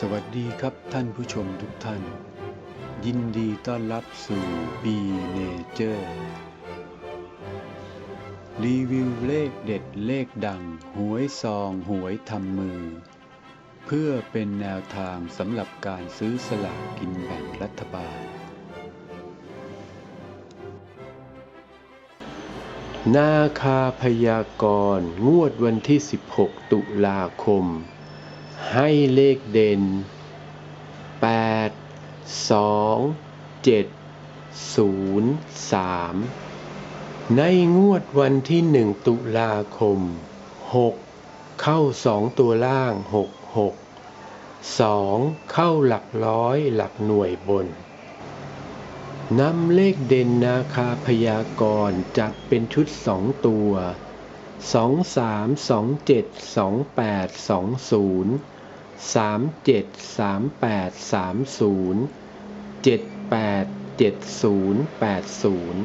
สวัสดีครับท่านผู้ชมทุกท่าน ยินดีต้อนรับสู่ B Nature รีวิวเลขเด็ดเลขดัง หวยซองหวยทำมือ เพื่อเป็นแนวทางสำหรับการซื้อสลากกินแบ่งรัฐบาล นาคาพยากรณ์งวดวันที่ 16 ตุลาคม ให้เลขเด่น 8 2 7 0 3 ในงวดวันที่ 1 ตุลาคม 6 เข้า 2 ตัวล่าง 6 6 2 เข้าหลักร้อยหลักหน่วยบนนำเลขเด่นนาคาพยากรณ์จัดเป็นชุดสองตัวสองสามสองเจ็ด สามเจ็ดสามแปดสามศูนย์เจ็ดแปดเจ็ดศูนย์แปดศูนย์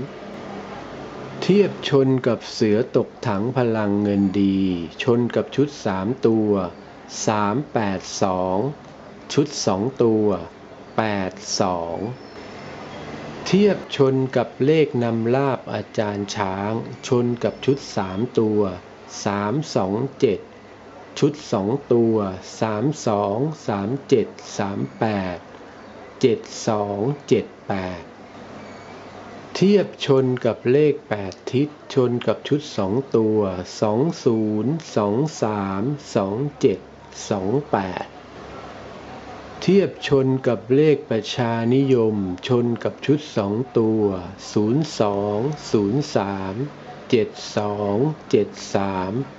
เทียบชนกับเสือตกถังพลังเงินดี ชนกับชุดสามตัวสามแปดสองชุดสองตัวแปดสองเทียบชนกับเลขนำลาบอาจารย์ช้าง ชนกับชุดสามตัวสามสองเจ็ด ชุดสองตัวสามสองสามเจ็ดสามแปดเจ็ดสองเจ็ดแปดเทียบชนกับเลขแปดทิศชนกับชุดสองตัวสองศูนย์สองสามสองเจ็ดสองแปดเทียบชนกับเลขประชานิยม ชนกับชุดสองตัว 02 03 72 73